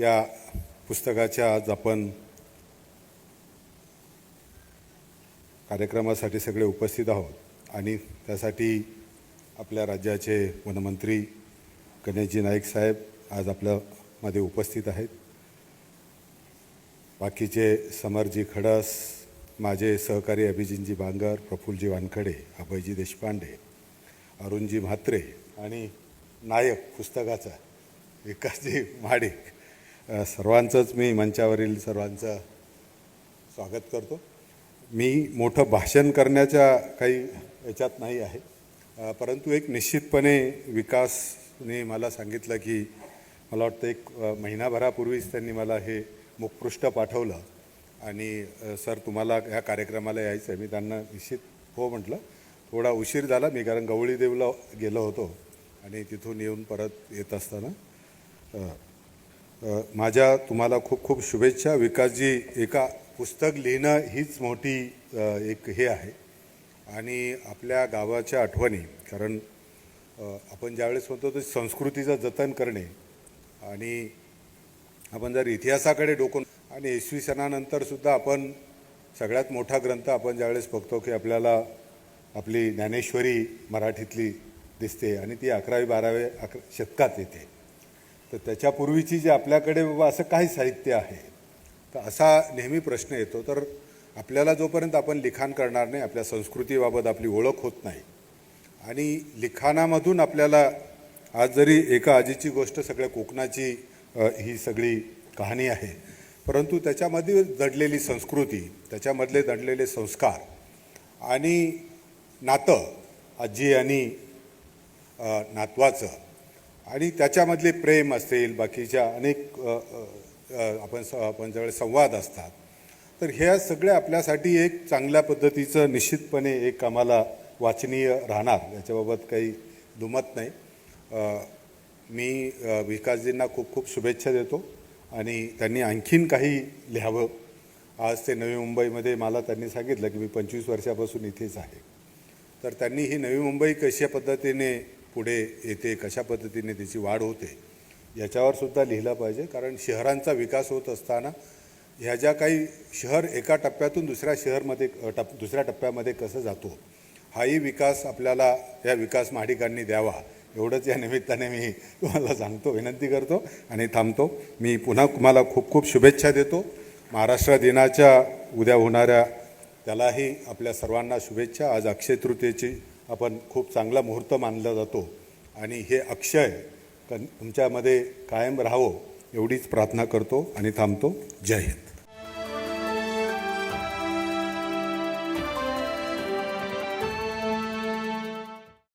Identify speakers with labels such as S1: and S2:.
S1: या पुस्तकाच्या आज आपण कार्यक्रमासाठी सगळे उपस्थित आहोत आणि त्यासाठी आपल्या राज्याचे वनमंत्री गणेशजी नाईक साहेब आज आपल्यामध्ये उपस्थित आहेत. बाकीचे समरजी खडस माझे सहकारी अभिजितजी बांगर प्रफुल्लजी वानखडे अभयजी देशपांडे अरुणजी म्हात्रे आणि नायक पुस्तकाचा विकासजी माडिक सर्वांचंच मी मंचावरील सर्वांचं स्वागत करतो. मी मोठं भाषण करण्याच्या काही याच्यात नाही आहे. परंतु एक निश्चितपणे विकासने मला सांगितलं की मला वाटतं एक महिनाभरापूर्वीच त्यांनी मला हे मुखपृष्ठ पाठवलं. आणि सर तुम्हाला ह्या कार्यक्रमाला यायचं आहे मी त्यांना निश्चित हो म्हटलं. थोडा उशीर झाला. मी कारण गवळी देवला गेलो होतो. आणि तिथून येऊन परत येत असताना माझ्या तुम्हाला खूप खूप शुभेच्छा. विकासजी एका पुस्तक लिहिणं हीच मोठी एक हे आहे. आणि आपल्या गावाच्या आठवणी कारण आपण ज्यावेळेस म्हणतो तर संस्कृतीचं जतन करणे आणि आपण जर इतिहासाकडे डोकून आणि इसवी सणानंतरसुद्धा आपण सगळ्यात मोठा ग्रंथ आपण ज्यावेळेस बघतो की आपल्याला आपली ज्ञानेश्वरी मराठीतली दिसते आणि ती अकरावी बाराव्या अकरा शतकात येते. तर त्याच्यापूर्वीची जी आपल्याकडे बाबा असं काय साहित्य आहे तर असा नेहमी प्रश्न येतो. तर आपल्याला जोपर्यंत आपण लिखाण करणार नाही आपल्या संस्कृतीबाबत आपली ओळख होत नाही. आणि लिखाणामधून आपल्याला आज जरी एका आजीची गोष्ट सगळ्या कोकणाची ही सगळी कहाणी आहे परंतु त्याच्यामध्ये दडलेली संस्कृती त्याच्यामधले दडलेले संस्कार आणि नातं आजी आणि नातवाचं आणि त्याच्यामधले प्रेम असेल बाकीच्या अनेक आपण स आपण ज्यावेळेस संवाद असतात तर ह्या सगळ्या आपल्यासाठी एक चांगल्या पद्धतीचं निश्चितपणे एक आम्हाला वाचनीय राहणार. याच्याबाबत काही दुमत नाही. मी विकासजींना खूप खूप शुभेच्छा देतो आणि त्यांनी आणखीन काही लिहावं. आज ते नवी मुंबईमध्ये मला त्यांनी सांगितलं की मी पंचवीस वर्षापासून इथेच आहे. तर त्यांनी ही नवी मुंबई कशा पद्धतीने पुढे येते कशा पद्धतीने त्याची वाढ होते याच्यावर सुद्धा लिहिलं पाहिजे. कारण शहरांचा विकास होत असताना ह्या ज्या काही शहर एका टप्प्यातून दुसऱ्या शहरमध्ये टप दुसऱ्या टप्प्यामध्ये कसं जातो हाही विकास आपल्याला या विकास महाडिकांनी द्यावा. एवढंच या निमित्ताने मी तुम्हाला सांगतो विनंती करतो आणि थांबतो. मी पुन्हा तुम्हाला खूप खूप शुभेच्छा देतो. महाराष्ट्र दिनाच्या उद्या होणाऱ्या त्यालाही आपल्या सर्वांना शुभेच्छा. आज अक्षय तृतीयेची आपण खूप चांगला मुहूर्त मानला जातो. आणि हे अक्षय तुमच्यामध्ये कायम राहावं एवढीच प्रार्थना करतो आणि थांबतो. जय हिंद.